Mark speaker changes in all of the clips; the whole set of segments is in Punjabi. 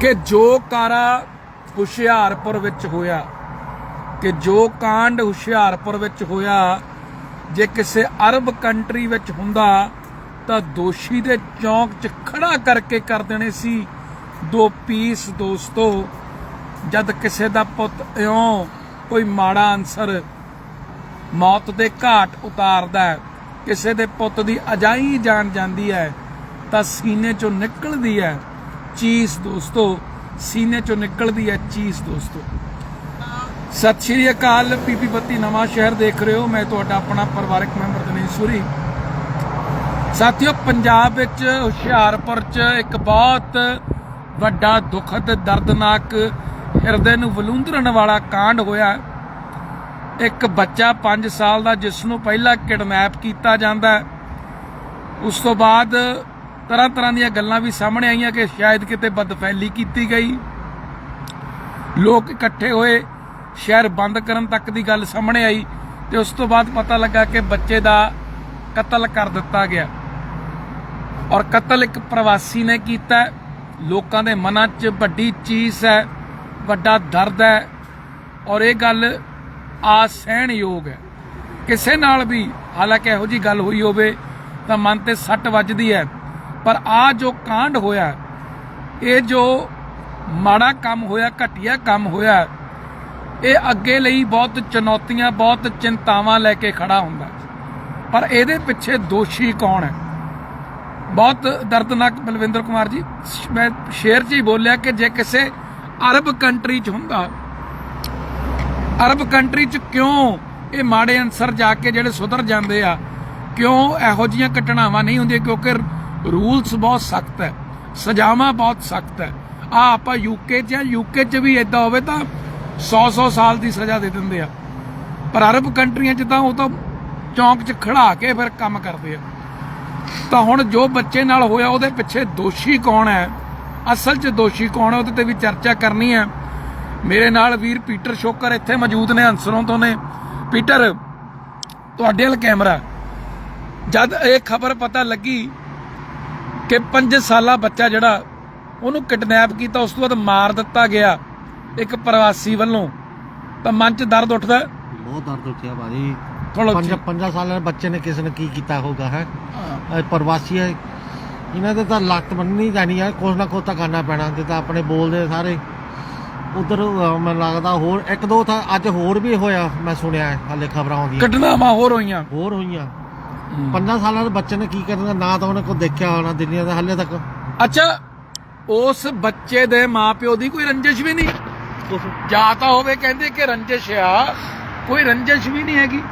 Speaker 1: ਕਿ ਜੋ ਕਾਰਾ ਹੁਸ਼ਿਆਰਪੁਰ ਵਿੱਚ ਹੋਇਆ, ਕਿ ਜੋ ਕਾਂਡ ਹੁਸ਼ਿਆਰਪੁਰ ਵਿੱਚ ਹੋਇਆ, ਜੇ ਕਿਸੇ ਅਰਬ ਕੰਟਰੀ ਵਿੱਚ ਹੁੰਦਾ, ਤਾਂ ਦੋਸ਼ੀ ਦੇ ਚੌਂਕ 'ਚ ਖੜਾ ਕਰਕੇ ਕਰ ਦੇਣੇ ਸੀ। ਦੋ ਪੀਸ ਦੋਸਤੋ, ਜਦ ਕਿਸੇ ਦਾ ਪੁੱਤ ਇਉਂ ਕੋਈ ਮਾੜਾ ਅਨਸਰ ਮੌਤ ਦੇ ਘਾਟ ਉਤਾਰਦਾ ਹੈ, ਕਿਸੇ ਦੇ ਪੁੱਤ ਦੀ ਅਜਾਈ ਜਾਣ ਜਾਂਦੀ ਹੈ, ਤਾਂ ਸੀਨੇ ਚੋਂ ਨਿਕਲਦੀ ਹੈ। ਚੀਸ ਦੋਸਤੋ ਸੀਨੇ ਚੋਂ ਨਿਕਲਦੀ ਹੈ ਚੀਸ ਦੋਸਤੋ ਸਤਿ ਸ਼੍ਰੀ ਅਕਾਲ ਪੀਪੀ ਬੱਤੀ ਨਵਾਂ ਸ਼ਹਿਰ ਦੇਖ ਰਹੇ ਹੋ ਮੈਂ ਤੁਹਾਡਾ ਆਪਣਾ ਪਰਿਵਾਰਕ ਮੈਂਬਰ ਦਿਨੇਸ਼ ਸੂਰੀ ਸਾਥੀਓ ਪੰਜਾਬ ਵਿੱਚ ਹੁਸ਼ਿਆਰਪੁਰ 'ਚ ਇੱਕ ਬਹੁਤ ਵੱਡਾ ਦੁਖਦ ਦਰਦਨਾਕ ਹਿਰਦੇ ਨੂੰ ਵਲੂੰਦਰਨ ਵਾਲਾ ਕਾਂਡ ਹੋਇਆ ਇੱਕ ਬੱਚਾ 5 ਸਾਲ ਦਾ ਜਿਸ ਨੂੰ ਪਹਿਲਾਂ ਕਿਡਨੈਪ ਕੀਤਾ ਜਾਂਦਾ ਉਸ ਤੋਂ ਬਾਅਦ ਤਰ੍ਹਾਂ ਤਰ੍ਹਾਂ ਦੀਆਂ ਗੱਲਾਂ ਵੀ ਸਾਹਮਣੇ ਆਈਆਂ ਕਿ ਸ਼ਾਇਦ ਕਿਤੇ ਬਦਫੈਲੀ ਕੀਤੀ ਗਈ। ਲੋਕ ਇਕੱਠੇ ਹੋਏ ਸ਼ਹਿਰ ਬੰਦ ਕਰਨ ਤੱਕ ਦੀ ਗੱਲ ਸਾਹਮਣੇ ਆਈ ਤੇ ਉਸ ਤੋਂ ਬਾਅਦ ਪਤਾ ਲੱਗਾ ਕਿ ਬੱਚੇ ਦਾ ਕਤਲ ਕਰ ਦਿੱਤਾ ਗਿਆ। ਔਰ ਕਤਲ ਇੱਕ ਪ੍ਰਵਾਸੀ ਨੇ ਕੀਤਾ ਲੋਕਾਂ ਦੇ ਮਨਾਂ 'ਚ ਵੱਡੀ ਚੀਜ਼ ਹੈ, ਵੱਡਾ ਦਰਦ ਹੈ ਔਰ ਇਹ ਗੱਲ ਆ ਆਸਹਿਣਯੋਗ ਹੈ। ਕਿਸੇ ਨਾਲ ਵੀ ਹਾਲਾਂਕਿ ਇਹੋ ਜੀ ਗੱਲ ਹੋਈ ਹੋਵੇ ਤਾਂ ਮਨ ਤੇ ਸੱਟ ਵੱਜਦੀ ਹੈ। ਪਰ ਆ ਜੋ ਕਾਂਡ ਹੋਇਆ, ਇਹ ਜੋ ਮਾੜਾ ਕੰਮ ਹੋਇਆ, ਘਟੀਆ ਕੰਮ ਹੋਇਆ, ਇਹ ਅੱਗੇ ਲਈ ਬਹੁਤ ਚੁਣੌਤੀਆਂ, ਬਹੁਤ ਚਿੰਤਾਵਾਂ ਲੈ ਕੇ ਖੜਾ ਹੁੰਦਾ। ਪਰ ਇਹਦੇ ਪਿੱਛੇ ਦੋਸ਼ੀ ਕੌਣ ਹੈ? ਬਹੁਤ ਦਰਦਨਾਕ ਬਲਵਿੰਦਰ ਕੁਮਾਰ ਜੀ, ਮੈਂ ਸ਼ੇਰ 'ਚ ਹੀ ਬੋਲਿਆ ਕਿ ਜੇ ਕਿਸੇ ਅਰਬ ਕੰਟਰੀ 'ਚ ਹੁੰਦਾ, ਅਰਬ ਕੰਟਰੀ 'ਚ ਕਿਉਂ ਇਹ ਮਾੜੇ ਅਨਸਰ ਜਾ ਕੇ ਜਿਹੜੇ ਸੁਧਰ ਜਾਂਦੇ ਆ, ਕਿਉਂ ਇਹੋ ਜੀਆਂ ਘਟਨਾਵਾਂ ਨਹੀਂ ਹੁੰਦੀਆਂ? ਕਿਉਂਕਿ ਰੂਲਸ ਬਹੁਤ ਸਖਤ ਹੈ, ਸਜ਼ਾਵਾਂ ਬਹੁਤ ਸਖਤ ਹੈ। ਆ ਆਪਾਂ ਯੂਕੇ 'ਚ ਯੂਕੇ 'ਚ ਵੀ ਇਦਾਂ ਹੋਵੇ ਤਾਂ 100-100 ਸਾਲ ਦੀ ਸਜ਼ਾ ਦੇ ਦਿੰਦੇ ਆ। ਪਰ ਅਰਬ ਕੰਟਰੀਆਂ 'ਚ ਤਾਂ ਉਹ ਤਾਂ ਚੌਂਕ 'ਚ ਖੜਾ ਕੇ ਫਿਰ ਕੰਮ ਕਰਦੇ ਆ। ਤਾਂ ਹੁਣ ਜੋ ਬੱਚੇ ਨਾਲ ਹੋਇਆ, ਉਹਦੇ ਪਿੱਛੇ ਦੋਸ਼ੀ ਕੌਣ ਹੈ? ਅਸਲ 'ਚ ਦੋਸ਼ੀ ਕੌਣ ਹੈ? ਉਹਦੇ ਤੇ ਵੀ ਚਰਚਾ ਕਰਨੀ ਹੈ। ਮੇਰੇ ਨਾਲ ਵੀਰ ਪੀਟਰ ਸ਼ੋਕਰ ਇੱਥੇ ਮੌਜੂਦ ਨੇ ਹੰਸਰੋਂ ਤੋਂ ਨੇ। ਪੀਟਰ, ਤੁਹਾਡੇ ਵੱਲ ਕੈਮਰਾ। ਜਦ ਇਹ ਖਬਰ ਪਤਾ ਲੱਗੀ ਕਿ 5 ਸਾਲਾ ਬੱਚਾ ਜਿਹੜਾ ਉਹਨੂੰ ਕਿਡਨੈਪ ਕੀਤਾ ਉਸ ਤੋਂ ਬਾਅਦ ਮਾਰ ਦਿੱਤਾ ਗਿਆ ਇੱਕ ਪ੍ਰਵਾਸੀ ਵੱਲੋਂ। ਤਾਂ ਮਨ 'ਚ ਦਰਦ ਉੱਠਦਾ।
Speaker 2: ਬਹੁਤ ਦਰਦ ਉੱਠਿਆ ਪੰਜ
Speaker 1: ਉੱਚੀ।
Speaker 2: ਪੰਜਾਂ ਸਾਲਾਂ ਦੇ ਬੱਚੇ ਨੇ ਕਿਸੇ ਨੇ ਕੀ ਕੀਤਾ ਹੋਗਾ ਹੈ? ਪ੍ਰਵਾਸੀ ਹੈ। ਇਹਨਾਂ ਦੇ ਤਾਂ ਲੱਤ ਬੰਨਣੀ ਜਾਣੀ ਹੈ ਕੁਛ ਨਾ ਕੁਛ ਤਾਂ ਕਰਨਾ ਪੈਣਾ। ਤੇ ਤਾਂ ਆਪਣੇ ਬੋਲਦੇ ਸਾਰੇ। ਉਧਰ ਮੈਨੂੰ ਲੱਗਦਾ ਹੋਰ ਇੱਕ ਦੋ ਤਾਂ ਅੱਜ ਹੋਰ ਵੀ ਹੋਇਆ ਮੈਂ ਸੁਣਿਆ ਹਾਲੇ ਖਬਰਾਂ ਆਉਂਦੀਆਂ।
Speaker 1: ਘਟਨਾਵਾਂ ਹੋਰ ਹੋਈਆਂ।
Speaker 2: ਹੋਰ ਹੋਈਆਂ। ਪੰਜਾਂ ਸਾਲਾਂ ਦੇ ਬੱਚੇ ਨੇ ਕੀ ਕਰਨਾ ਨਾ ਤਾਂ ਉਹਨੇ ਕੋਈ ਦੇਖਿਆ ਹੋਣਾ ਦੁਨੀਆ ਦਾ ਹਾਲੇ ਤੱਕ।
Speaker 1: ਅੱਛਾ ਉਸ ਬੱਚੇ ਦੇ ਮਾਪਿਓ ਦੀ ਕੋਈ ਰੰਜਿਸ਼ ਵੀ ਨਹੀਂ? ਜਾਂ ਤਾਂ ਹੋਵੇ ਕਹਿੰਦੇ ਕਿ ਰੰਜਿਸ਼ ਆ ਕੋਈ ਰੰਜਿਸ਼ ਵੀ ਨਹੀਂ ਹੈਗੀ।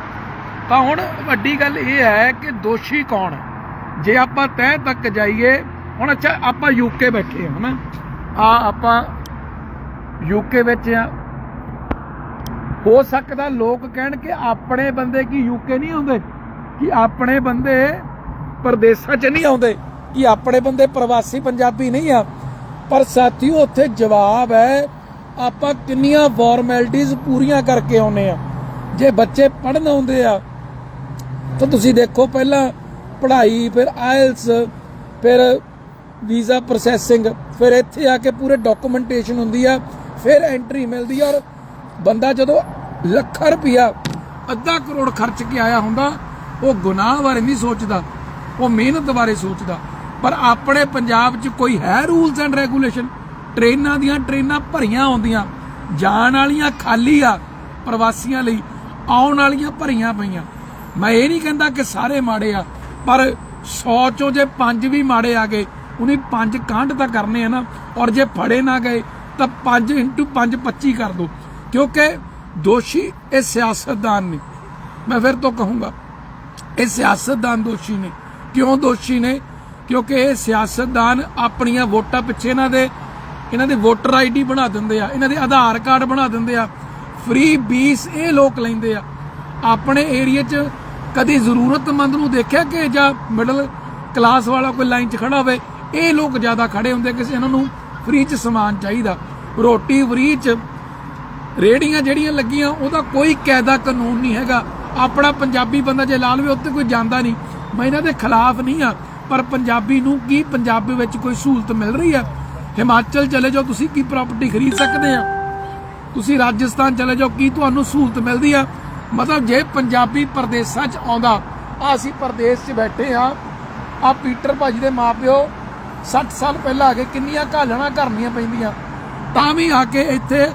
Speaker 1: ਤਾਂ ਹੁਣ ਵੱਡੀ ਗੱਲ ਇਹ ਹੈ ਕਿ ਦੋਸ਼ੀ ਕੌਣ ਹੈ? ਜੇ ਆਪਾਂ ਤਹਿ ਤੱਕ ਜਾਈਏ ਹੁਣ ਅੱਛਾ ਆਪਾਂ ਯੂਕੇ ਬੈਠੇ ਹਾਂ ਹਨਾ? ਆ ਆਪਾਂ ਯੂਕੇ ਵਿੱਚ ਆ ਹੋ ਸਕਦਾ ਲੋਕ ਕਹਿਣ ਕਿ ਆਪਣੇ ਬੰਦੇ ਕੀ ਯੂਕੇ ਨਹੀਂ ਆਉਂਦੇ? ਕਿ ਆਪਣੇ ਬੰਦੇ ਪਰਦੇਸਾਂ 'ਚ ਨਹੀਂ ਆਉਂਦੇ, ਕਿ ਆਪਣੇ ਬੰਦੇ ਪ੍ਰਵਾਸੀ ਪੰਜਾਬੀ ਨਹੀਂ ਆ। ਪਰ ਸਾਥੀਓ, ਉੱਥੇ ਜਵਾਬ ਹੈ, ਆਪਾਂ ਕਿੰਨੀਆਂ ਫਾਰਮੈਲਿਟੀਆਂ ਪੂਰੀਆਂ ਕਰਕੇ ਆਉਨੇ ਆ। ਜੇ ਬੱਚੇ ਪੜਨ ਆਉਂਦੇ ਆ, ਤਾਂ ਤੁਸੀਂ ਦੇਖੋ ਪਹਿਲਾਂ ਪੜ੍ਹਾਈ, ਫਿਰ ਆਇਲਸ ਫਿਰ ਵੀਜ਼ਾ ਪ੍ਰੋਸੈਸਿੰਗ ਫਿਰ ਇੱਥੇ ਆ ਕੇ ਪੂਰੇ ਡਾਕੂਮੈਂਟੇਸ਼ਨ ਹੁੰਦੀ ਆ, ਫਿਰ ਐਂਟਰੀ ਮਿਲਦੀ ਆ ਔਰ ਬੰਦਾ ਜਦੋਂ ਲੱਖਾਂ ਰੁਪਇਆ ਅੱਧਾ ਕਰੋੜ ਖਰਚ ਕੇ ਆਇਆ ਹੁੰਦਾ ਉਹ ਗੁਨਾਹ ਬਾਰੇ ਨਹੀਂ ਸੋਚਦਾ, ਉਹ ਮਿਹਨਤ ਬਾਰੇ ਸੋਚਦਾ। ਪਰ ਆਪਣੇ ਪੰਜਾਬ 'ਚ ਕੋਈ ਹੈ ਰੂਲਸ ਐਂਡ ਰੈਗੂਲੇਸ਼ਨ ਟ੍ਰੇਨਾਂ ਦੀਆਂ ਟ੍ਰੇਨਾਂ ਭਰੀਆਂ ਆਉਂਦੀਆਂ ਜਾਣ ਵਾਲੀਆਂ ਖਾਲੀ ਆ ਪ੍ਰਵਾਸੀਆਂ ਲਈ, ਆਉਣ ਵਾਲੀਆਂ ਭਰੀਆਂ ਪਈਆਂ। ਮੈਂ ਇਹ ਨਹੀਂ ਕਹਿੰਦਾ ਕਿ ਸਾਰੇ ਮਾੜੇ ਆ, ਪਰ 100 ਚੋਂ ਜੇ ਪੰਜ ਵੀ ਮਾੜੇ ਆ ਗਏ, ਉਹਨੇ ਪੰਜ ਕਾਂਡ ਤਾਂ ਕਰਨੇ ਆ ਨਾ, ਔਰ ਜੇ ਫੜੇ ਨਾ ਗਏ, ਤਾਂ 5 5 25 ਕਰ ਦੋ। ਕਿਉਂਕਿ ਦੋਸ਼ੀ ਇਹ ਸਿਆਸਤਦਾਨ ਨੇ। ਮੈਂ ਫਿਰ ਤੋਂ ਕਹੂੰਗਾ ਇਹ ਸਿਆਸਤਦਾਨ ਦੋਸ਼ੀ ਨੇ। ਕਿਉਂ ਦੋਸ਼ੀ ਨੇ? ਕਿਉਂਕਿ ਇਹ ਸਿਆਸਤਦਾਨ ਆਪਣੀਆਂ ਵੋਟਾਂ ਪਿੱਛੇ ਇਹਨਾਂ ਦੇ ਇਹਨਾਂ ਦੇ ਵੋਟਰ ਆਈਡੀ ਬਣਾ ਦਿੰਦੇ ਆ, ਇਹਨਾਂ ਦੇ ਆਧਾਰ ਕਾਰਡ ਬਣਾ ਦਿੰਦੇ ਆ। ਫ੍ਰੀ ਬੀਸ ਇਹ ਲੋਕ ਲੈਂਦੇ ਆ। ਆਪਣੇ ਏਰੀਆ 'ਚ ਕਦੀ ਜ਼ਰੂਰਤਮੰਦ ਨੂੰ ਦੇਖਿਆ ਕਿ ਜਾਂ ਮਿਡਲ ਕਲਾਸ ਵਾਲਾ ਕੋਈ ਲਾਈਨ 'ਚ ਖੜਾ ਹੋਵੇ, ਇਹ ਲੋਕ ਜ਼ਿਆਦਾ ਖੜੇ ਹੁੰਦੇ ਕਿਸੇ ਇਹਨਾਂ ਨੂੰ ਫ੍ਰੀ 'ਚ ਸਮਾਨ ਚਾਹੀਦਾ। ਰੋਟੀ ਫ੍ਰੀ 'ਚ ਰੇੜੀਆਂ ਜਿਹੜੀਆਂ ਲੱਗੀਆਂ, ਉਹਦਾ ਕੋਈ ਕਾਇਦਾ ਕਾਨੂੰਨ ਨਹੀਂ ਹੈਗਾ। ਆਪਣਾ ਪੰਜਾਬੀ ਬੰਦਾ ਜੇ ਲਾ ਲਵੇ ਉੱਤੇ ਕੋਈ ਜਾਂਦਾ ਨਹੀਂ। ਮੈਂ ਇਹਨਾਂ ਦੇ ਖਿਲਾਫ ਨਹੀਂ ਆ ਪਰ ਪੰਜਾਬੀ ਨੂੰ ਕੀ ਪੰਜਾਬੀ ਵਿੱਚ ਕੋਈ ਸਹੂਲਤ ਮਿਲ ਰਹੀ ਆ? ਹਿਮਾਚਲ ਚਲੇ ਜਾਓ, ਤੁਸੀਂ ਕੀ ਪ੍ਰਾਪਰਟੀ ਖਰੀਦ ਸਕਦੇ ਆ? ਤੁਸੀਂ ਰਾਜਸਥਾਨ ਚਲੇ ਜਾਓ, ਕੀ ਤੁਹਾਨੂੰ ਸਹੂਲਤ ਮਿਲਦੀ ਆ? ਮਤਲਬ ਜੇ ਪੰਜਾਬੀ ਪ੍ਰਦੇਸਾਂ 'ਚ ਆਉਂਦਾ ਆ ਅਸੀਂ ਪ੍ਰਦੇਸ਼ 'ਚ ਬੈਠੇ ਆ। ਆ ਪੀਟਰ ਭਾਜੀ ਦੇ ਮਾਪਿਓ 60 ਸਾਲ ਪਹਿਲਾਂ ਆ ਕੇ ਕਿੰਨੀਆਂ ਘਾਲਣਾ ਕਰਨੀਆਂ ਪੈਂਦੀਆਂ। ਤਾਂ ਵੀ ਆ ਕੇ ਇੱਥੇ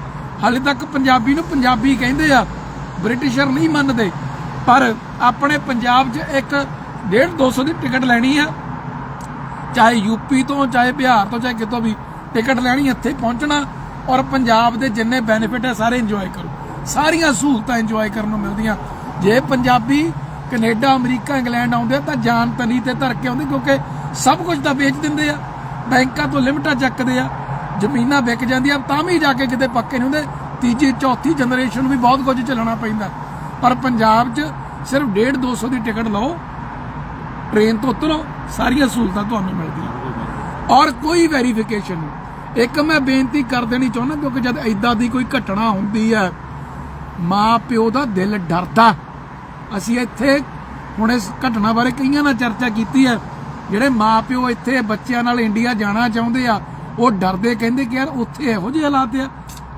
Speaker 1: ਹਾਲੇ ਤੱਕ ਪੰਜਾਬੀ ਨੂੰ ਪੰਜਾਬੀ ਕਹਿੰਦੇ ਆ, ਬ੍ਰਿਟਿਸ਼ਰ ਨਹੀਂ ਮੰਨਦੇ। ਪਰ ਆਪਣੇ ਪੰਜਾਬ 'ਚ ਇੱਕ 1.5 200 ਦੀ ਟਿਕਟ ਲੈਣੀ ਆ। ਚਾਹੇ ਯੂਪੀ ਤੋਂ, ਚਾਹੇ ਬਿਹਾਰ ਤੋਂ, ਚਾਹੇ ਕਿਤੋਂ ਵੀ ਟਿਕਟ ਲੈਣੀ, ਇੱਥੇ ਪਹੁੰਚਣਾ ਔਰ ਪੰਜਾਬ ਦੇ ਜਿੰਨੇ ਬੈਨੀਫਿਟ ਹੈ ਸਾਰੇ ਇੰਜੋਏ ਕਰੋ। ਸਾਰੀਆਂ ਸਹੂਲਤਾਂ ਇੰਜੋਏ ਕਰਨ ਨੂੰ ਮਿਲਦੀਆਂ। ਜੇ ਪੰਜਾਬੀ, ਕੈਨੇਡਾ, ਅਮਰੀਕਾ, ਇੰਗਲੈਂਡ ਆਉਂਦੇ ਆ, ਤਾਂ ਜਾਨ ਤਲੀ ਤੇ ਧਰ ਕੇ ਆਉਂਦੇ, ਕਿਉਂਕਿ ਸਭ ਕੁਝ ਤਾਂ ਵੇਚ ਦਿੰਦੇ ਆ। ਬੈਂਕਾਂ ਤੋਂ ਲਿਮਟਾਂ ਚੱਕਦੇ ਆ। ਜ਼ਮੀਨਾਂ ਵਿਕ ਜਾਂਦੀਆਂ, ਤਾਂ ਵੀ ਜਾ ਕੇ ਕਿਤੇ ਪੱਕੇ ਨਹੀਂ ਹੁੰਦੇ। ਤੀਜੀ, ਚੌਥੀ ਜਨਰੇਸ਼ਨ ਵੀ ਬਹੁਤ ਕੁਝ ਚੱਲਣਾ ਪੈਂਦਾ। ਪਰ ਪੰਜਾਬ 'ਚ ਸਿਰਫ 1.5 200 ਦੀ ਟਿਕਟ ਲਓ, ਟ੍ਰੇਨ ਤੋਂ ਉਤਰੋ, ਸਾਰੀਆਂ ਸਹੂਲਤਾਂ ਤੁਹਾਨੂੰ ਮਿਲਦੀਆਂ। ਔਰ ਕੋਈ ਵੈਰੀਫਿਕੇਸ਼ਨ ਨਹੀਂ। ਇੱਕ ਮੈਂ ਬੇਨਤੀ ਕਰ ਦੇਣੀ ਚਾਹੁੰਦਾ, ਕਿਉਂਕਿ ਜਦ ਐਦਾਂ ਦੀ ਕੋਈ ਘਟਨਾ ਹੁੰਦੀ ਹੈ ਮਾਂ ਪਿਓ ਦਾ ਦਿਲ ਡਰਦਾ। ਅਸੀਂ ਇੱਥੇ ਹੁਣ ਇਸ ਘਟਨਾ ਬਾਰੇ ਕਈਆਂ ਨਾਲ ਚਰਚਾ ਕੀਤੀ ਹੈ। ਜਿਹੜੇ ਮਾਂ ਪਿਓ ਇੱਥੇ ਬੱਚਿਆਂ ਨਾਲ ਇੰਡੀਆ ਜਾਣਾ ਚਾਹੁੰਦੇ ਆ, ਉਹ ਡਰਦੇ, ਕਹਿੰਦੇ ਕਿ ਯਾਰ ਉੱਥੇ ਇਹੋ ਜਿਹੇ ਹਾਲਾਤ ਆ।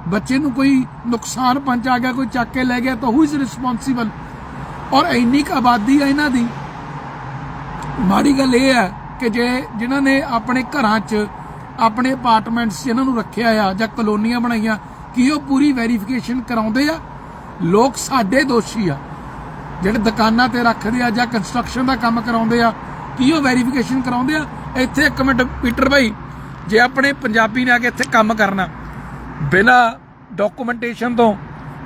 Speaker 1: ਬੱਚੇ ਨੂੰ ਕੋਈ ਨੁਕਸਾਨ ਪਹੁੰਚਾ ਗਿਆ, ਕੋਈ ਚੱਕ ਕੇ ਲੈ ਗਿਆ, ਤਾਂ ਹੂ ਇਜ਼ ਰਿਸਪੌਂਸੀਬਲ ਔਰ ਇੰਨੀ ਕੁ ਆਬਾਦੀ ਆ ਇਹਨਾਂ ਦੀ। ਮਾੜੀ ਗੱਲ ਇਹ ਹੈ ਕਿ ਜੇ ਜਿਨ੍ਹਾਂ ਨੇ ਆਪਣੇ ਘਰਾਂ 'ਚ, ਆਪਣੇ ਅਪਾਰਟਮੈਂਟਸ ਇਹਨਾਂ ਨੂੰ ਰੱਖਿਆ ਆ ਜਾਂ ਕਲੋਨੀਆਂ ਬਣਾਈਆਂ, ਕੀ ਉਹ ਪੂਰੀ ਵੈਰੀਫਿਕੇਸ਼ਨ ਕਰਾਉਂਦੇ ਆ? ਲੋਕ ਸਾਡੇ ਦੋਸ਼ੀ ਆ। ਜਿਹੜੇ ਦੁਕਾਨਾਂ ਤੇ ਰੱਖਦੇ ਆ ਜਾਂ ਕੰਸਟਰਕਸ਼ਨ ਦਾ ਕੰਮ ਕਰਾਉਂਦੇ ਆ, ਕੀ ਉਹ ਵੈਰੀਫਿਕੇਸ਼ਨ ਕਰਾਉਂਦੇ ਆ? ਇੱਥੇ ਇੱਕ ਮਿੰਟ, ਪੀਟਰ ਭਾਈ, ਜੇ ਆਪਣੇ ਪੰਜਾਬੀ ਨੇ ਆ ਕੇ ਇੱਥੇ ਕੰਮ ਕਰਨਾ ਬਿਨਾ ਡਾਕੂਮੈਂਟੇਸ਼ਨ ਤੋਂ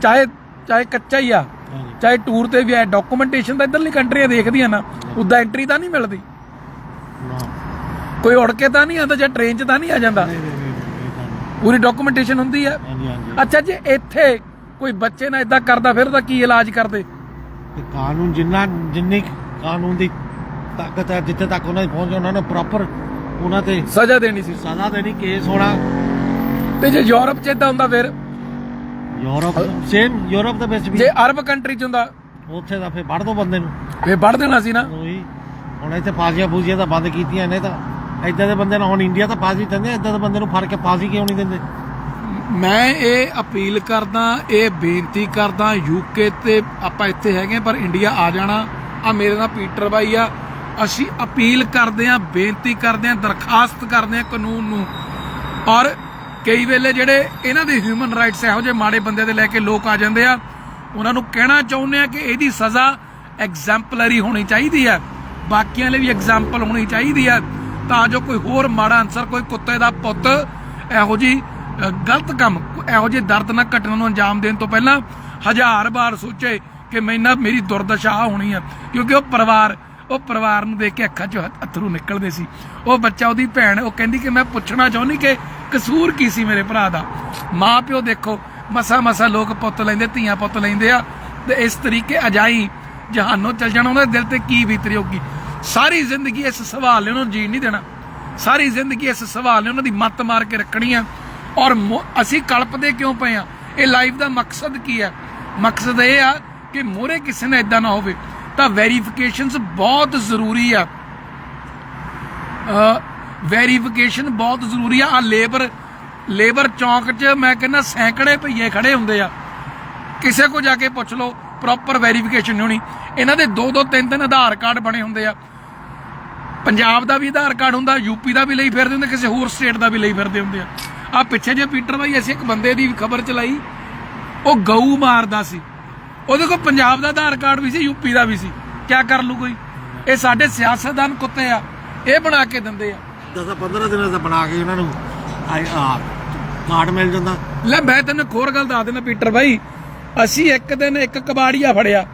Speaker 1: ਚਾਹੇ ਚਾਹੇ ਕੱਚਾ ਹੀ ਆ ਚਾਹੇ ਟੂਰ ਤੇ ਵੀ ਆ ਡਾਕੂਮੈਂਟੇਸ਼ਨ ਤਾਂ ਇਧਰਲੀ ਕੰਟਰੀਆਂ ਦੇਖਦੀਆਂ ਨਾ ਉਦਾਂ ਐਂਟਰੀ ਤਾਂ ਨਹੀਂ ਮਿਲਦੀ। ਕੋਈ ਉੜ ਕੇ ਤਾਂ ਨਹੀਂ ਆਉਂਦਾ ਜਾਂ ਟ੍ਰੇਨ 'ਚ ਤਾਂ ਨਹੀਂ ਆ ਜਾਂਦਾ? ਪੂਰੀ ਡਾਕੂਮੈਂਟੇਸ਼ਨ ਹੁੰਦੀ ਆ। ਅੱਛਾ ਜੇ ਇੱਥੇ ਕੋਈ ਬੱਚੇ ਨਾਲ ਇਦਾਂ ਕਰਦਾ ਫਿਰ ਉਹਦਾ ਕੀ ਇਲਾਜ ਕਰਦੇ?
Speaker 2: ਤੇ ਕਾਨੂੰਨ ਜਿੰਨਾ ਜਿੰਨੀ ਕਾਨੂੰਨ ਦੀ ਤਾਕਤ ਹੈ ਜਿੱਥੇ ਤੱਕ ਉਹਨਾਂ ਦੀ ਪਹੁੰਚ ਉਹਨਾਂ ਨੇ ਪ੍ਰੋਪਰ ਉਹਨਾਂ ਤੇ
Speaker 1: ਸਜ਼ਾ ਦੇਣੀ ਸੀ।
Speaker 2: ਸਜ਼ਾ ਦੇਣੀ ਕੇਸ ਹੋਣਾ
Speaker 1: ਤੇ ਜੇ ਯੂਰਪ 'ਚ ਇਦਾਂ ਹੁੰਦਾ ਫਿਰ?
Speaker 2: ਯੂਰਪ ਸੇਮ ਯੂਰਪ ਦੇ ਵਿੱਚ ਵੀ
Speaker 1: ਜੇ ਅਰਬ ਕੰਟਰੀ 'ਚ ਹੁੰਦਾ?
Speaker 2: ਉੱਥੇ ਦਾ ਫੇ ਵੜ ਦੋ ਬੰਦੇ ਨੂੰ।
Speaker 1: ਫਿਰ ਵੱਢ ਦੇਣਾ ਸੀ ਨਾ।
Speaker 2: ਉਹੀ। ਹੁਣ ਇੱਥੇ ਫਾਜ਼ੀਆਂ ਫੂਜ਼ੀਆਂ ਤਾਂ ਬੰਦ ਕੀਤੀਆਂ ਨੇ ਤਾਂ। ਇਦਾਂ ਦੇ ਬੰਦੇ ਨੂੰ ਹੁਣ ਇੰਡੀਆ ਤਾਂ ਫਾਜ਼ੀ ਦਿੰਦੇ ਇਦਾਂ ਦੇ ਬੰਦੇ ਨੂੰ ਫੜ ਕੇ ਫਾਜ਼ੀ ਕਿਉਂ ਨਹੀਂ ਦਿੰਦੇ?
Speaker 1: ਮੈਂ ਇਹ ਅਪੀਲ ਕਰਦਾ ਇਹ ਬੇਨਤੀ ਕਰਦਾ ਯੂਕੇ ਤੇ ਆਪਾਂ ਇੱਥੇ ਹੈਗੇ ਪਰ ਇੰਡੀਆ ਆ ਜਾਣਾ। ਆ ਮੇਰੇ ਨਾਲ ਪੀਟਰ ਬਾਈ ਆ। ਅਸੀਂ ਅਪੀਲ ਕਰਦੇ ਆ ਬੇਨਤੀ ਕਰਦੇ ਆ ਦਰਖਾਸਤ ਕਰਦੇ ਆ ਕਾਨੂੰਨ ਨੂੰ। ਔਰ ਕਈ ਵੇਲੇ ਜਿਹੜੇ ਇਹਨਾਂ ਦੇ ਹਿਊਮਨ ਰਾਈਟਸ ਇਹੋ ਜਿਹੇ ਮਾੜੇ ਬੰਦੇ ਦੇ ਲੈ ਕੇ ਲੋਕ ਆ ਜਾਂਦੇ ਆ, ਉਹਨਾਂ ਨੂੰ ਕਹਿਣਾ ਚਾਹੁੰਦੇ ਆ ਕਿ ਇਹਦੀ ਸਜ਼ਾ ਐਗਜ਼ੈਂਪਲਰੀ ਹੋਣੀ ਚਾਹੀਦੀ ਹੈ ਬਾਕੀਆਂ ਲਈ ਵੀ ਐਗਜ਼ਾਮਪਲ ਹੋਣੀ ਚਾਹੀਦੀ ਹੈ ਤਾਂ ਜੋ ਕੋਈ ਹੋਰ ਮਾੜਾ ਅਨਸਰ ਕੋਈ ਕੁੱਤੇ ਦਾ ਪੁੱਤ ਇਹੋ ਜੀ ਗਲਤ ਕੰਮ, ਇਹੋ ਜਿਹੇ ਦਰਦਨਾਕ ਘਟਨਾ ਨੂੰ ਅੰਜਾਮ ਦੇਣ ਤੋਂ ਪਹਿਲਾਂ ਹਜ਼ਾਰ ਵਾਰ ਸੋਚੇ ਕਿ ਮੈਨਾਂ ਮੇਰੀ ਦੁਰਦਸ਼ਾ ਹੋਣੀ ਆ, ਕਿਉਂਕਿ ਉਹ ਪਰਿਵਾਰ ਉਹ ਪਰਿਵਾਰ ਨੂੰ ਦੇਖ ਕੇ ਅੱਖਾਂ 'ਚੋਂ ਹੱਥ- ਨਿਕਲਦੇ ਸੀ। ਉਹ ਬੱਚਾ ਉਹਦੀ ਭੈਣ, ਉਹ ਕਹਿੰਦੀ ਕਿ ਮੈਂ ਪੁੱਛਣਾ ਚਾਹੁੰਦੀ ਕਿ ਕਸੂਰ ਕੀ ਸੀ ਮੇਰੇ ਭਰਾ ਦਾ? ਮਾਂ ਪਿਓ ਦੇਖੋ ਮਸਾ ਮਸਾ ਲੋਕ ਪੁੱਤ ਲੈਂਦੇ, ਧੀਆਂ ਪੁੱਤ ਲੈਂਦੇ ਆ। ਤੇ ਇਸ ਤਰੀਕੇ ਅਜਾਈ ਜਹਾਨੋਂ ਚਲ ਜਾਣਾ, ਉਹਨਾਂ ਦਿਲ ਤੇ ਕੀ ਬੀਤਰੀ ਹੋਗੀ ਸਾਰੀ ਜ਼ਿੰਦਗੀ ਇਸ ਸਵਾਲ ਨੇ ਉਹਨੂੰ ਨੂੰ ਜੀਣ ਨਹੀਂ ਦੇਣਾ। ਸਾਰੀ ਜ਼ਿੰਦਗੀ ਇਸ ਸਵਾਲ ਨੇ ਉਹਨਾਂ ਦੀ ਮੱਤ ਮਾਰ ਕੇ ਰੱਖਣੀ ਆ। ਔਰ ਅਸੀਂ ਕਲਪਦੇ ਕਿਉਂ ਪਏ ਆ? ਇਹ ਲਾਈਫ ਦਾ ਮਕਸਦ ਕੀ ਆ ਮਕਸਦ ਇਹ ਆ ਕਿ ਮੋਰੇ ਕਿਸੇ ਨੇ ਇਦਾਂ ਨਾ ਹੋਵੇ। ਤਾਂ ਵੈਰੀਫਿਕੇਸ਼ਨਸ ਬਹੁਤ ਜ਼ਰੂਰੀ ਆ। ਵੈਰੀਫਿਕੇਸ਼ਨ ਬਹੁਤ ਜ਼ਰੂਰੀ ਆ। ਆ ਲੇਬਰ ਲੇਬਰ ਚੌਂਕ 'ਚ ਮੈਂ ਕਹਿੰਦਾ ਸੈਂਕੜੇ ਭਈਏ ਖੜੇ ਹੁੰਦੇ ਆ। ਕਿਸੇ ਕੋ ਜਾ ਕੇ ਪੁੱਛ ਲਓ ਪ੍ਰੋਪਰ ਵੈਰੀਫਿਕੇਸ਼ਨ ਨਹੀਂ ਹੋਣੀ। ਇਹਨਾਂ ਦੇ ਦੋ ਦੋ ਤਿੰਨ ਤਿੰਨ ਆਧਾਰ ਕਾਰਡ ਬਣੇ ਹੁੰਦੇ ਆ। ਪੰਜਾਬ ਦਾ ਵੀ ਆਧਾਰ ਕਾਰਡ ਹੁੰਦਾ ਯੂਪੀ ਦਾ ਵੀ ਲਈ ਫਿਰਦੇ ਹੁੰਦੇ, ਕਿਸੇ ਹੋਰ ਸਟੇਟ ਦਾ ਵੀ ਲਈ ਫਿਰਦੇ ਹੁੰਦੇ ਆ। ਆ ਪਿੱਛੇ ਜੇ ਪੀਟਰ ਭਾਈ ਅਸੀਂ ਇੱਕ ਬੰਦੇ ਦੀ ਖਬਰ ਚਲਾਈ। ਉਹ ਗਊ ਮਾਰਦਾ ਸੀ। ਉਹਦੇ ਕੋਲ ਪੰਜਾਬ ਦਾ ਆਧਾਰ ਕਾਰਡ ਵੀ ਸੀ ਯੂਪੀ ਦਾ ਵੀ ਸੀ। ਕੀ ਕਰ ਲੂ ਕੋਈ? ਇਹ ਸਾਡੇ ਸਿਆਸਤਦਾਨ ਕੁੱਤੇ ਆ। ਇਹ ਬਣਾ ਕੇ ਦਿੰਦੇ ਆ।
Speaker 2: 10 15 ਦਿਨਾਂ ਦਾ ਬਣਾ ਕੇ ਉਹਨਾਂ ਨੂੰ ਆ ਕਾਰਡ ਮਿਲ ਜਾਂਦਾ।
Speaker 1: ਲੈ ਮੈਂ ਤੈਨੂੰ ਹੋਰ ਗੱਲ ਦੱਸ ਦਿੰਦਾ ਪੀਟਰ ਭਾਈ ਅਸੀਂ ਇੱਕ ਦਿਨ ਇੱਕ ਕਬਾੜੀਆ ਫੜਿਆ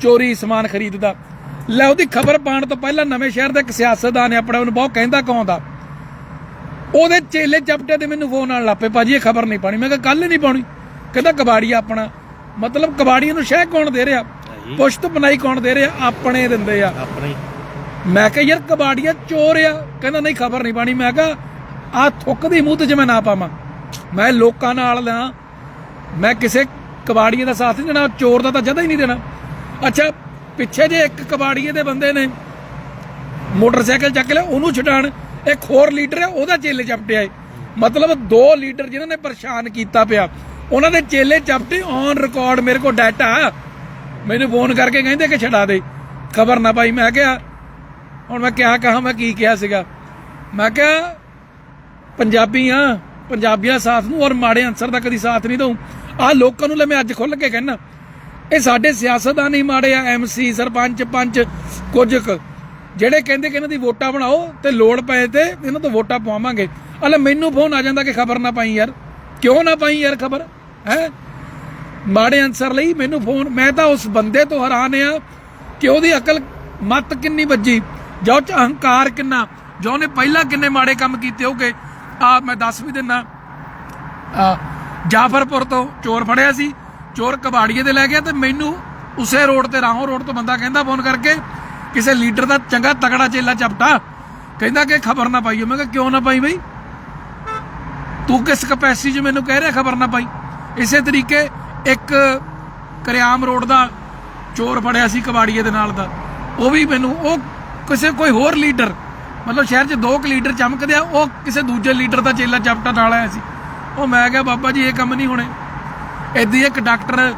Speaker 1: ਚੋਰੀ ਸਮਾਨ ਖਰੀਦਦਾ। ਲੈ ਉਹਦੀ ਖਬਰ ਪਾਉਣ ਤੋਂ ਪਹਿਲਾਂ ਨਵੇਂ ਸ਼ਹਿਰ ਦਾ ਇੱਕ ਸਿਆਸਤਦਾਨ ਆਪਣਾ ਉਹਨੂੰ ਬਹੁਤ ਕਹਿੰਦਾ ਕਹਾਉਂਦਾ ਉਹਦੇ ਚੇਲੇ ਚਪਟੇ ਤੇ ਮੈਨੂੰ ਫੋਨ ਆਉਣ ਲੱਪੇ ਭਾਜੀ ਇਹ ਖਬਰ ਨਹੀਂ ਪਾਣੀ ਮੈਂ ਕਿਹਾ ਕੱਲ ਨਹੀਂ ਪਾਉਣੀ। ਕਹਿੰਦਾ ਕਬਾੜੀਆ ਆਪਣਾ। ਮਤਲਬ ਕਬਾੜੀਆਂ ਨੂੰ ਸ਼ਹਿ ਕੌਣ ਦੇ ਰਿਹਾ? ਪੁਸ਼ਤ ਬਣਾਈ ਕੌਣ ਦੇ ਰਿਹਾ? ਆਪਣੇ ਦਿੰਦੇ ਆ।
Speaker 2: ਆਪਣੇ
Speaker 1: ਮੈਂ ਕਿਹਾ ਯਾਰ ਕਬਾੜੀਆ ਚੋਰ ਆ। ਕਹਿੰਦਾ ਨਹੀਂ ਖਬਰ ਨਹੀਂ ਪਾਣੀ। ਮੈਂ ਕਿਹਾ ਆ ਥੁੱਕਦੀ ਮੂੰਹ ਤੇ ਜਿਵੇਂ ਨਾ ਪਾਵਾਂ ਮੈਂ ਲੋਕਾਂ ਨਾਲ ਲਾਂ ਮੈਂ ਕਿਸੇ ਕਬਾੜੀਏ ਦਾ ਸਾਥ ਨਹੀਂ ਦੇਣਾ ਚੋਰ ਦਾ ਤਾਂ ਜਦਾ ਹੀ ਨਹੀਂ ਦੇਣਾ। ਅੱਛਾ ਪਿੱਛੇ ਜੇ ਇੱਕ ਕਬਾੜੀਏ ਦੇ ਬੰਦੇ ਨੇ ਮੋਟਰਸਾਈਕਲ ਚੱਕ ਲਿਆ ਉਹਨੂੰ ਛਡਾਣ ਇੱਕ ਹੋਰ ਲੀਡਰ ਹੈ ਉਹਦਾ ਚੇਲੇ ਚਪਟਿਆ ਮਤਲਬ ਦੋ ਲੀਡਰ ਜਿਨ੍ਹਾਂ ਨੇ ਪਰੇਸ਼ਾਨ ਕੀਤਾ ਪਿਆ। ਉਹਨਾਂ ਦੇ ਚੇਲੇ ਚਪਟੇ ਔਨ ਰਿਕਾਰਡ ਮੇਰੇ ਕੋਲ ਡਾਟਾ ਮੈਨੂੰ ਫੋਨ ਕਰਕੇ ਕਹਿੰਦੇ ਕਿ ਛਡਾ ਦੇ। ਖਬਰ ਨਾ ਪਾਈ, ਮੈਂ ਕਿਹਾ, ਹੁਣ ਮੈਂ ਕਿਹਾ ਕਹਾ, ਮੈਂ ਕੀ ਕਿਹਾ ਸੀਗਾ? ਮੈਂ ਕਿਹਾ, ਪੰਜਾਬੀ ਆ, ਪੰਜਾਬੀਆਂ ਸਾਥ ਨੂੰ ਔਰ ਮਾੜੇ ਅਨਸਰ ਦਾ ਕਦੀ ਸਾਥ ਨਹੀਂ ਦਊ। ਆ ਲੋਕਾਂ ਨੂੰ ਲੈ ਮੈਂ ਅੱਜ ਖੁੱਲ ਕੇ ਕਹਿਣਾ ਇਹ ਸਾਡੇ ਸਿਆਸਤਦਾਨ ਹੀ ਮਾੜੇ ਆ ਐਮਸੀ ਸਰਪੰਚ, ਪੰਚ, ਕੁਝ ਕੁ। ਜਿਹੜੇ ਕਹਿੰਦੇ ਕਿ ਇਹਨਾਂ ਦੀ ਵੋਟਾਂ ਬਣਾਓ ਤੇ ਲੋੜ ਪਏ ਤੇ ਇਹਨਾਂ ਤੋਂ ਵੋਟਾਂ ਪਵਾਵਾਂਗੇ। ਹਲੇ ਮੈਨੂੰ ਫੋਨ ਆ ਜਾਂਦਾ ਕਿ ਖਬਰ ਨਾ ਪਾਈ ਯਾਰ। ਕਿਉਂ ਨਾ ਪਾਈ ਯਾਰ ਖਬਰ? ਹੈ? ਮਾੜੇ ਅਨਸਰ ਲਈ ਮੈਨੂੰ ਫੋਨ ਮੈਂ ਤਾਂ ਉਸ ਬੰਦੇ ਤੋਂ ਹੈਰਾਨ ਆ ਕਿ ਉਹਦੀ ਅਕਲ ਮੱਤ ਕਿੰਨੀ ਵੱਜੀ। ਜਾਂ ਉਹ ਚ ਅਹੰਕਾਰ ਕਿੰਨਾ? ਜਾਂ ਉਹਨੇ ਪਹਿਲਾਂ ਕਿੰਨੇ ਮਾੜੇ ਕੰਮ ਕੀਤੇ ਹੋਗੇ? ਆ ਮੈਂ ਦੱਸ ਵੀ ਦਿੰਨਾ। ਆ, ਜਾਫਰਪੁਰ ਤੋਂ ਚੋਰ ਫੜਿਆ ਸੀ। ਚੋਰ ਕਬਾੜੀਏ ਤੇ ਲੈ ਗਿਆ ਤੇ ਮੈਨੂੰ ਉਸੇ ਰੋਡ ਤੇ, ਰਾਹੋਂ ਰੋਡ ਤੋਂ ਬੰਦਾ ਕਹਿੰਦਾ ਫੋਨ ਕਰਕੇ, ਕਿਸੇ ਲੀਡਰ ਦਾ ਚੰਗਾ ਤਗੜਾ ਚੇਲਾ ਚਪਟਾ ਕਹਿੰਦਾ ਕਿ ਖਬਰ ਨਾ ਪਾਈਓ। ਮੈਂ ਕਿਹਾ, ਕਿਉਂ ਨਾ ਪਾਈ ਬਈ? ਤੂੰ ਕਿਸ ਕਪੈਸਿਟੀ 'ਚ ਮੈਨੂੰ ਕਹਿ ਰਿਹਾ ਖਬਰ ਨਾ ਪਾਈ? ਇਸੇ ਤਰੀਕੇ ਇੱਕ ਕਰਿਆਮ ਰੋਡ ਦਾ ਚੋਰ ਫੜਿਆ ਸੀ ਕਬਾੜੀਏ ਦੇ ਨਾਲ ਦਾ। ਉਹ ਵੀ ਮੈਨੂੰ, ਉਹ ਕਿਸੇ ਕੋਈ ਹੋਰ ਲੀਡਰ, ਮਤਲਬ ਸ਼ਹਿਰ 'ਚ ਦੋ ਕੁ ਲੀਡਰ ਚਮਕਦੇ ਆ, ਉਹ ਕਿਸੇ ਦੂਜੇ ਲੀਡਰ ਦਾ ਚੇਲਾ ਚਪਟਾ ਨਾਲ ਆਇਆ ਸੀ। ਉਹ ਮੈਂ ਕਿਹਾ, ਬਾਬਾ ਜੀ, ਇਹ ਕੰਮ ਨਹੀਂ ਹੋਣੇ। ਏਦਾਂ ਇੱਕ ਡਾਕਟਰ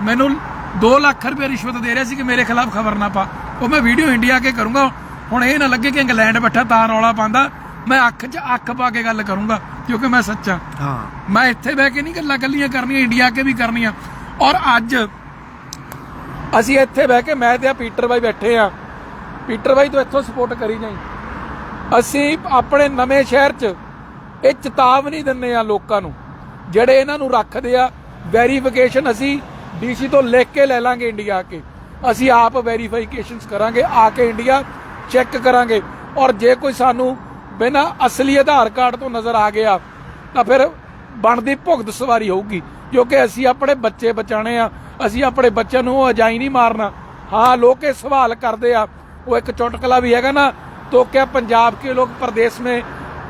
Speaker 1: ਮੈਨੂੰ 2 ਲੱਖ ਰੁਪਏ ਰਿਸ਼ਵਤ ਦੇ ਰਿਹਾ ਸੀ ਕਿ ਮੇਰੇ ਖਿਲਾਫ ਖਬਰ ਨਾ ਪਾ। ਉਹ ਮੈਂ ਵੀਡੀਓ ਇੰਡੀਆ ਕੇ ਕਰੂੰਗਾ। ਹੁਣ ਇਹ ਨਾ ਲੱਗੇ ਕਿ ਇੰਗਲੈਂਡ ਬੈਠਾ, ਤਾਂ ਰੌਲਾ ਪਾਉਂਦਾ। ਮੈਂ ਅੱਖ 'ਚ ਅੱਖ ਪਾ ਕੇ ਗੱਲ ਕਰੂੰਗਾ। ਕਿਉਂਕਿ ਮੈਂ ਸੱਚਾ
Speaker 2: ਹਾਂ।
Speaker 1: ਮੈਂ ਇੱਥੇ ਬਹਿ ਕੇ ਨਹੀਂ ਗੱਲਾਂ ਕੱਲੀਆਂ ਕਰਨੀਆਂ ਇੰਡੀਆ ਕੇ ਵੀ ਕਰਨੀਆਂ। ਔਰ ਅੱਜ ਅਸੀਂ ਇੱਥੇ ਬਹਿ ਕੇ ਮੈਂ ਤੇ ਆ ਪੀਟਰ ਬਾਈ ਬੈਠੇ ਆ ਪੀਟਰ ਬਾਈ ਤੋਂ ਇੱਥੋਂ ਸਪੋਰਟ ਕਰੀ ਜਾਈ। ਅਸੀਂ ਆਪਣੇ ਨਵੇਂ ਸ਼ਹਿਰ 'ਚ ਇਹ ਚੇਤਾਵਨੀ ਦਿੰਨੇ ਆ ਲੋਕਾਂ ਨੂੰ ਜਿਹੜੇ ਇਹਨਾਂ ਨੂੰ ਰੱਖਦੇ ਆ ਵੈਰੀਫਿਕੇਸ਼ਨ ਅਸੀਂ ਡੀਸੀ ਤੋਂ ਲਿਖ ਕੇ ਲੈ ਲਾਂਗੇ ਇੰਡੀਆ ਆ ਕੇ ਅਸੀਂ ਆਪ ਵੈਰੀਫਿਕੇਸ਼ਨਸ ਕਰਾਂਗੇ ਆ ਕੇ ਇੰਡੀਆ ਚੈੱਕ ਕਰਾਂਗੇ। ਔਰ ਜੇ ਕੋਈ ਸਾਨੂੰ ਬਿਨਾਂ ਅਸਲੀ ਆਧਾਰ ਕਾਰਡ ਤੋਂ ਨਜ਼ਰ ਆ ਗਿਆ ਤਾਂ ਫਿਰ ਬਣਦੀ ਭੁਗਤ ਸਵਾਰੀ ਹੋਊਗੀ ਕਿਉਂਕਿ ਅਸੀਂ ਆਪਣੇ ਬੱਚੇ ਬਚਾਣੇ ਆ ਅਸੀਂ ਆਪਣੇ ਬੱਚਿਆਂ ਨੂੰ ਉਹ ਅਜਾਈ ਨਹੀਂ ਮਾਰਨਾ ਹਾਂ ਲੋਕ ਇਹ ਸਵਾਲ ਕਰਦੇ ਆ ਉਹ ਇੱਕ ਚੁਟਕਲਾ ਵੀ ਹੈਗਾ ਨਾ तो क्या पंजाब के लोग प्रदेश में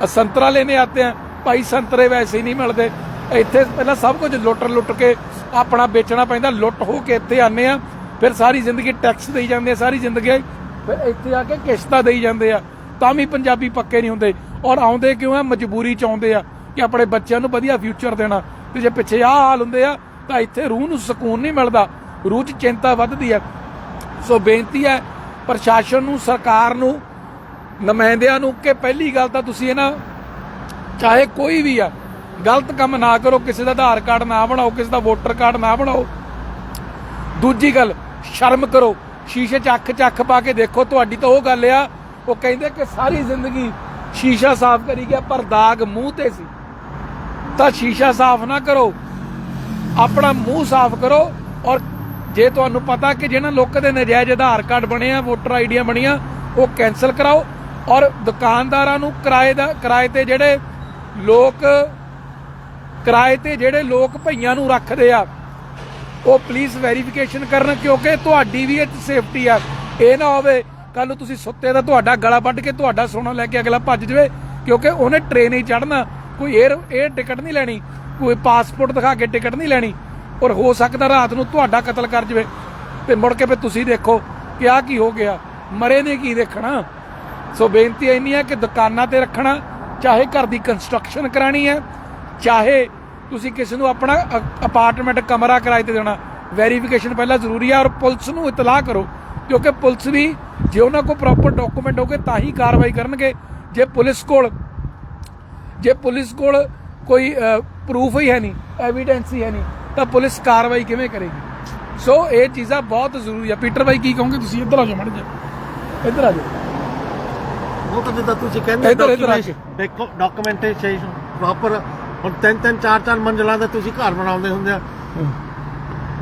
Speaker 1: संतरा लेने आते हैं ਭਾਈ ਸੰਤਰੇ ਵੈਸੇ ਹੀ ਨਹੀਂ ਮਿਲਦੇ ਇੱਥੇ ਪਹਿਲਾਂ ਸਭ ਕੁਝ ਲੁੱਟ ਲੁੱਟ ਕੇ ਆਪਣਾ ਵੇਚਣਾ ਪੈਂਦਾ ਲੁੱਟ ਹੋ ਕੇ ਇੱਥੇ ਆਨੇ ਆ ਫਿਰ ਸਾਰੀ ਜ਼ਿੰਦਗੀ ਟੈਕਸ ਦੇਈ ਜਾਂਦੇ ਆ ਸਾਰੀ ਜ਼ਿੰਦਗੀ ਫਿਰ ਇੱਥੇ ਆ ਕੇ ਕਿਸ਼ਤਾਂ ਦੇਈ ਜਾਂਦੇ ਆ ਤਾਂ ਵੀ ਪੰਜਾਬੀ ਪੱਕੇ ਨਹੀਂ ਹੁੰਦੇ। ਔਰ ਆਉਂਦੇ ਕਿਉਂ ਆ? ਮਜਬੂਰੀ ਚ ਆਉਂਦੇ ਆ ਕਿ ਆਪਣੇ ਬੱਚਿਆਂ ਨੂੰ ਵਧੀਆ ਫਿਊਚਰ ਦੇਣਾ। ਤੇ ਜੇ ਪਿੱਛੇ ਆਹ ਹਾਲ ਹੁੰਦੇ ਆ, ਤਾਂ ਇੱਥੇ ਰੂਹ ਨੂੰ ਸਕੂਨ ਨਹੀਂ ਮਿਲਦਾ। ਰੂਹ 'ਚ ਚਿੰਤਾ ਵੱਧਦੀ ਹੈ ਸੋ ਬੇਨਤੀ ਹੈ, ਪ੍ਰਸ਼ਾਸਨ ਨੂੰ, ਸਰਕਾਰ ਨੂੰ, ਨੁਮਾਇੰਦਿਆਂ ਨੂੰ ਕਿ ਪਹਿਲੀ ਗੱਲ ਤਾਂ ਤੁਸੀਂ ਇਹਨਾਂ ਚਾਹੇ ਕੋਈ ਵੀ ਆ, ਗਲਤ ਕੰਮ ਨਾ ਕਰੋ, ਕਿਸੇ ਦਾ ਆਧਾਰ ਕਾਰਡ ਨਾ ਬਣਾਓ, ਕਿਸੇ ਦਾ ਵੋਟਰ ਕਾਰਡ ਨਾ ਬਣਾਓ। ਦੂਜੀ ਗੱਲ, ਸ਼ਰਮ ਕਰੋ। ਸ਼ੀਸ਼ੇ 'ਚ ਅੱਖ 'ਚ ਅੱਖ ਪਾ ਕੇ ਦੇਖੋ, ਤੁਹਾਡੀ ਤਾਂ ਉਹ ਗੱਲ ਆ ਉਹ ਕਹਿੰਦੇ ਕਿ ਸਾਰੀ ਜ਼ਿੰਦਗੀ ਸ਼ੀਸ਼ਾ ਸਾਫ਼ ਕਰੀ ਗਿਆ, ਪਰ ਦਾਗ ਮੂੰਹ ਤੇ ਸੀ। ਤਾਂ ਸ਼ੀਸ਼ਾ ਸਾਫ਼ ਨਾ ਕਰੋ, ਆਪਣਾ ਮੂੰਹ ਸਾਫ਼ ਕਰੋ ਔਰ ਜੇ ਤੁਹਾਨੂੰ ਪਤਾ ਕਿ ਜਿਹਨਾਂ ਲੋਕਾਂ ਦੇ ਨਜਾਇਜ਼ ਆਧਾਰ ਕਾਰਡ ਬਣੇ ਆ, ਵੋਟਰ ਆਈਡੀਆਂ ਬਣੀਆਂ, ਉਹ ਕੈਨਸਲ ਕਰਾਓ ਔਰ ਦੁਕਾਨਦਾਰਾਂ ਨੂੰ ਕਿਰਾਏ ਦਾ, ਕਿਰਾਏ ਤੇ ਜਿਹੜੇ ਲੋਕ, ਕਿਰਾਏ ਤੇ ਜਿਹੜੇ ਲੋਕ ਭਈਆਂ ਨੂੰ ਰੱਖਦੇ ਆ, ਉਹ ਪਲੀਜ਼ ਵੈਰੀਫਿਕੇਸ਼ਨ ਕਰਨ ਕਿਉਂਕਿ ਤੁਹਾਡੀ ਵੀ ਇਹ ਸੇਫਟੀ ਆ। ਇਹ ਨਾ ਹੋਵੇ ਕੱਲ ਨੂੰ ਤੁਸੀਂ ਸੁੱਤੇ ਦਾ ਤੁਹਾਡਾ ਗਲਾ ਵੱਢ ਕੇ ਤੁਹਾਡਾ ਸੋਨਾ ਲੈ ਕੇ ਅਗਲਾ ਭੱਜ ਜਾਵੇ, ਕਿਉਂਕਿ ਉਹਨੇ ਟ੍ਰੇਨ ਹੀ ਚੜਨਾ ਕੋਈ 에ਅਰ 에ਅਰ ਟਿਕਟ ਨਹੀਂ ਲੈਣੀ, ਕੋਈ ਪਾਸਪੋਰਟ ਦਿਖਾ ਕੇ ਟਿਕਟ ਨਹੀਂ ਲੈਣੀ, ਔਰ ਹੋ ਸਕਦਾ ਰਾਤ ਨੂੰ ਤੁਹਾਡਾ ਕਤਲ ਕਰ ਜਾਵੇ। ਤੇ ਮੁੜ ਕੇ ਫਿਰ ਤੁਸੀਂ ਦੇਖੋ ਕਿ ਆ ਕੀ ਹੋ ਗਿਆ। ਮਰੇ ਨੇ ਕੀ ਦੇਖਣਾ? ਸੋ ਬੇਨਤੀ ਇੰਨੀ ਹੈ ਕਿ ਦੁਕਾਨਾਂ ਤੇ ਰੱਖਣਾ, ਚਾਹੇ ਘਰ ਦੀ ਕੰਸਟਰਕਸ਼ਨ ਕਰਾਣੀ ਹੈ, ਚਾਹੇ ਤੁਸੀਂ ਕਿਸੇ ਨੂੰ ਆਪਣਾ ਅਪਾਰਟਮੈਂਟ ਕਮਰਾ ਕਿਰਾਏ ਤੇ ਦੇਣਾ। ਵੈਰੀਫਿਕੇਸ਼ਨ ਪਹਿਲਾਂ ਜ਼ਰੂਰੀ ਹੈ ਔਰ ਪੁਲਿਸ ਨੂੰ ਇਤਲਾਹ ਕਰੋ ਕਿਉਂਕਿ ਪੁਲਿਸ ਵੀ ਜੇ ਉਹਨਾਂ ਕੋਲ ਪ੍ਰੋਪਰ ਡਾਕੂਮੈਂਟ ਹੋਗੇ ਤਾਂ ਹੀ ਕਾਰਵਾਈ ਕਰਨਗੇ। ਜੇ ਪੁਲਿਸ ਕੋਲ ਜੇ ਪੁਲਿਸ ਕੋਲ ਕੋਈ ਪ੍ਰੂਫ ਹੀ ਹੈ ਨਹੀਂ ਐਵੀਡੈਂਸ ਹੀ ਹੈ ਨਹੀਂ ਤਾਂ ਪੁਲਿਸ ਕਾਰਵਾਈ ਕਿਵੇਂ ਕਰੇਗੀ? ਸੋ ਇਹ ਚੀਜ਼ਾਂ ਬਹੁਤ ਜ਼ਰੂਰੀ ਆ। ਪੀਟਰ ਭਾਈ ਕੀ ਕਹੋਗੇ ਤੁਸੀਂ? ਇੱਧਰ ਆ ਜਾਓ ਮੜ ਜਾ ਇੱਧਰ ਆ ਜਾਓ।
Speaker 2: ਉਹ ਤਾਂ ਜਿੱਦਾਂ ਤੁਸੀਂ ਕਹਿੰਦੇ ਡਾਕੂਮੈਂਟੇਸ਼ਨ ਪ੍ਰੋਪਰ ਹੁਣ ਤਿੰਨ ਤਿੰਨ ਚਾਰ ਚਾਰ ਮੰਜ਼ਲਾਂ ਦੇ ਤੁਸੀਂ ਘਰ ਬਣਾਉਂਦੇ ਹੁੰਦੇ ਆ।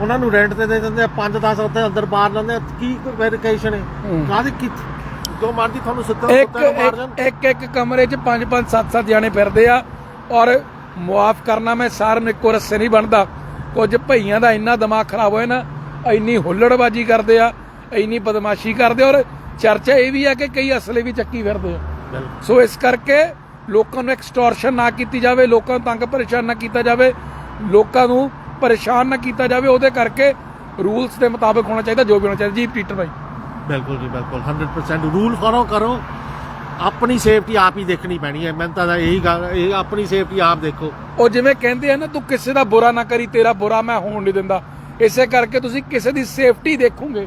Speaker 2: ਉਹਨਾਂ ਨੂੰ ਰੈਂਟ ਤੇ ਦੇ ਦਿੰਦੇ ਆ 5 10 ਉੱਤੇ ਅੰਦਰ ਬਾਹਰ ਲੈਂਦੇ ਆ। ਕੀ ਵੈਰੀਫਿਕੇਸ਼ਨ ਹੈ। ਕਾਹਦੀ ਕੀ ਜੋ ਮਰਜ਼ੀ ਤੁਹਾਨੂੰ ਸਿੱਧਾ
Speaker 1: ਇੱਕ ਇੱਕ- ਇੱਕ ਕਮਰੇ 'ਚ ਪੰਜ ਪੰਜ ਸੱਤ ਸੱਤ ਜਾਣੇ ਫਿਰਦੇ ਆ ਔਰ ਮੁਆਫ ਕਰਨਾ ਮੈਂ ਸਾਰਿਆਂ ਨੂੰ ਇੱਕੋ ਰਸੇ ਨਹੀਂ ਬਣਦਾ। ਕੁਝ ਭਈਆਂ ਦਾ ਇੰਨਾ ਦਿਮਾਗ ਖਰਾਬ ਹੋਇਆ ਨਾ ਇੰਨੀ ਹੁੱਲੜਬਾਜੀ ਕਰਦੇ ਆ ਇੰਨੀ ਬਦਮਾਸ਼ੀ ਕਰਦੇ ਔਰ ਚਰਚਾ ਇਹ ਵੀ ਆ ਕਿ ਕਈ ਅਸਲੇ ਵੀ ਚੱਕੀ ਫਿਰਦੇ ਆ। ਸੋ ਇਸ ਕਰਕੇ ਲੋਕਾਂ ਨੂੰ ਐਕਸਟੋਰਸ਼ਨ ਨਾ ਕੀਤੀ ਜਾਵੇ ਲੋਕਾਂ ਨੂੰ ਤੰਗ ਪਰੇਸ਼ਾਨ ਨਾ ਕੀਤਾ ਜਾਵੇ ਲੋਕਾਂ ਨੂੰ ਪਰੇਸ਼ਾਨ ਨਾ ਕੀਤਾ ਜਾਵੇ ਉਹਦੇ ਕਰਕੇ ਰੂਲਸ ਦੇ ਮੁਤਾਬਕ ਹੋਣਾ ਚਾਹੀਦਾ ਜੋ ਵੀ ਹੋਣਾ ਚਾਹੀਦਾ। ਜੀ ਪੀਟਰ ਭਾਈ।
Speaker 2: ਬਿਲਕੁਲ ਜੀ ਬਿਲਕੁਲ। 100% ਰੂਲ ਫੋਲੋ ਕਰੋ। ਆਪਣੀ ਸੇਫਟੀ ਆਪ ਹੀ ਦੇਖਣੀ ਪੈਣੀ ਹੈ। ਮੈਨੂੰ ਤਾਂ ਇਹੀ ਗੱਲ ਇਹ ਆਪਣੀ ਸੇਫਟੀ ਆਪ ਦੇਖੋ।
Speaker 1: ਉਹ ਜਿਵੇਂ ਕਹਿੰਦੇ ਆ ਨਾ ਤੂੰ ਕਿਸੇ ਦਾ ਬੁਰਾ ਨਾ ਕਰੀ ਤੇਰਾ ਬੁਰਾ ਮੈਂ ਹੋਣ ਨਹੀਂ ਦਿੰਦਾ। ਇਸੇ ਕਰਕੇ ਤੁਸੀਂ ਕਿਸੇ ਦੀ ਸੇਫਟੀ ਦੇਖੋਗੇ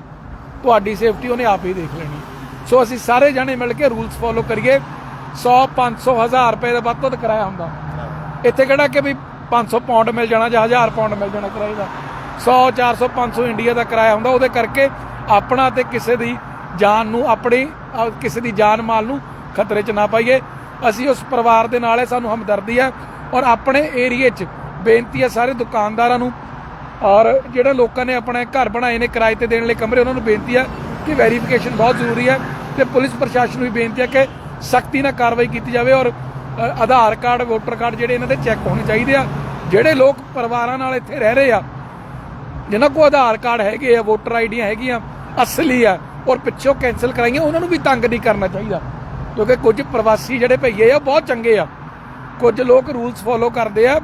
Speaker 1: ਤੁਹਾਡੀ ਸੇਫਟੀ ਉਹਨੇ ਆਪ ਹੀ ਦੇਖ ਲੈਣੀ। ਸੋ ਅਸੀਂ ਸਾਰੇ ਜਣੇ ਮਿਲ ਕੇ ਰੂਲਸ ਫੋਲੋ ਕਰੀਏ। 100 500 1000 ਰੁਪਏ ਦਾ ਵੱਧ ਤੋਂ ਵੱਧ ਕਿਰਾਇਆ ਹੁੰਦਾ। ਇੱਥੇ ਕਿਹੜਾ ਕਿ ਵੀ 500 ਪਾਉਂਡ ਮਿਲ ਜਾਣਾ ਜਾਂ 1000 ਪਾਉਂਡ ਮਿਲ ਜਾਣਾ ਕਿਰਾਏ ਦਾ। 100 400 500 ਇੰਡੀਆ ਦਾ ਕਿਰਾਇਆ ਹੁੰਦਾ, ਉਹਦੇ ਕਰਕੇ ਆਪਣਾ ਤੇ ਕਿਸੇ ਦੀ ਜਾਨ ਨੂੰ ਆਪਣੀ ਕਿਸੇ ਦੀ ਜਾਨ ਮਾਲ ਨੂੰ ਖਤਰੇ 'ਚ ਨਾ ਪਾਈਏ। ਅਸੀਂ ਉਸ ਪਰਿਵਾਰ ਦੇ ਨਾਲ ਹੈ, ਸਾਨੂੰ ਹਮਦਰਦੀ ਹੈ ਔਰ ਆਪਣੇ ਏਰੀਏ 'ਚ ਬੇਨਤੀ ਹੈ ਸਾਰੇ ਦੁਕਾਨਦਾਰਾਂ ਨੂੰ ਔਰ ਜਿਹੜੇ ਲੋਕਾਂ ਨੇ ਆਪਣੇ ਘਰ ਬਣਾਏ ਨੇ ਕਿਰਾਏ ਤੇ ਦੇਣ ਲਈ ਕਮਰੇ, ਉਹਨਾਂ ਨੂੰ ਬੇਨਤੀ ਹੈ ਕਿ ਵੈਰੀਫਿਕੇਸ਼ਨ ਬਹੁਤ ਜ਼ਰੂਰੀ ਹੈ ਤੇ ਪੁਲਿਸ ਪ੍ਰਸ਼ਾਸਨ ਨੂੰ ਵੀ ਬੇਨਤੀ ਹੈ ਕਿ ਸਖਤੀ ਨਾਲ ਕਾਰਵਾਈ ਕੀਤੀ ਜਾਵੇ ਔਰ ਆਧਾਰ ਕਾਰਡ, ਵੋਟਰ ਕਾਰਡ ਜਿਹੜੇ ਇਹਨਾਂ ਦੇ ਚੈੱਕ ਹੋਣੇ ਚਾਹੀਦੇ ਆ। ਜਿਹੜੇ ਲੋਕ ਪਰਿਵਾਰਾਂ ਨਾਲ ਇੱਥੇ ਰਹਿ ਰਹੇ ਆ, ਜਿਨ੍ਹਾਂ ਕੋਲ ਆਧਾਰ ਕਾਰਡ ਹੈਗੇ ਆ, ਵੋਟਰ ਆਈਡੀਆਂ ਹੈਗੀਆਂ, ਅਸਲੀ ਆ, ਔਰ ਪਿੱਛੋਂ ਕੈਨਸਲ ਕਰਾਈਆਂ, ਉਹਨਾਂ ਨੂੰ ਵੀ ਤੰਗ ਨਹੀਂ ਕਰਨਾ ਚਾਹੀਦਾ। ਕਿਉਂਕਿ ਕੁਝ ਪ੍ਰਵਾਸੀ ਜਿਹੜੇ ਭਈਏ ਆ, ਉਹ ਬਹੁਤ ਚੰਗੇ ਆ। ਕੁਝ ਲੋਕ ਰੂਲਸ ਫੋਲੋ ਕਰਦੇ ਆ,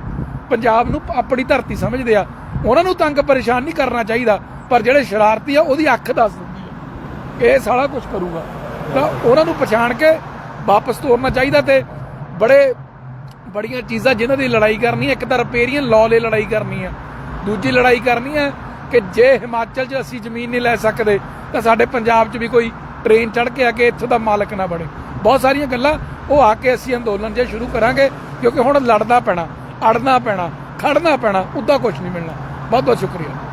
Speaker 1: ਪੰਜਾਬ ਨੂੰ ਆਪਣੀ ਧਰਤੀ ਸਮਝਦੇ ਆ। ਉਹਨਾਂ ਨੂੰ ਤੰਗ ਪਰੇਸ਼ਾਨ ਨਹੀਂ ਕਰਨਾ ਚਾਹੀਦਾ, ਪਰ ਜਿਹੜੇ ਸ਼ਰਾਰਤੀ ਆ, ਉਹਦੀ ਅੱਖ ਦੱਸ ਦਿੰਦੀ ਆ। ਇਹ ਸਾਲਾ ਕੁਝ ਕਰੂਗਾ। ਤਾਂ ਉਹਨਾਂ ਨੂੰ ਪਛਾਣ ਕੇ ਵਾਪਸ ਤੋਰਨਾ ਚਾਹੀਦਾ ਤੇ ਬੜੇ ਬੜੀਆਂ ਚੀਜ਼ਾਂ ਜਿਨ੍ਹਾਂ ਦੀ ਲੜਾਈ ਕਰਨੀ ਹੈ। ਇੱਕ ਤਾਂ ਰਿਪੇਰੀਅਨ ਲਾਅ ਲਈ ਲੜਾਈ ਕਰਨੀ ਹੈ। ਦੂਜੀ ਲੜਾਈ ਕਰਨੀ ਹੈ ਕਿ ਜੇ ਹਿਮਾਚਲ 'ਚ ਅਸੀਂ ਜ਼ਮੀਨ ਨਹੀਂ ਲੈ ਸਕਦੇ, ਤਾਂ ਸਾਡੇ ਪੰਜਾਬ 'ਚ ਵੀ ਕੋਈ ਟ੍ਰੇਨ ਚੜ੍ਹ ਕੇ ਆ ਕੇ ਇੱਥੋਂ ਦਾ ਮਾਲਕ ਨਾ ਬਣੇ। ਬਹੁਤ ਸਾਰੀਆਂ ਗੱਲਾਂ ਉਹ ਆ ਕੇ ਅਸੀਂ ਅੰਦੋਲਨ ਜੇ ਸ਼ੁਰੂ ਕਰਾਂਗੇ, ਕਿਉਂਕਿ ਹੁਣ ਲੜਨਾ ਪੈਣਾ, ਅੜਨਾ ਪੈਣਾ, ਖੜਨਾ ਪੈਣਾ, ਉਦਾਂ ਕੁਝ ਨਹੀਂ ਮਿਲਣਾ। ਬਹੁਤ ਬਹੁਤ ਸ਼ੁਕਰੀਆ।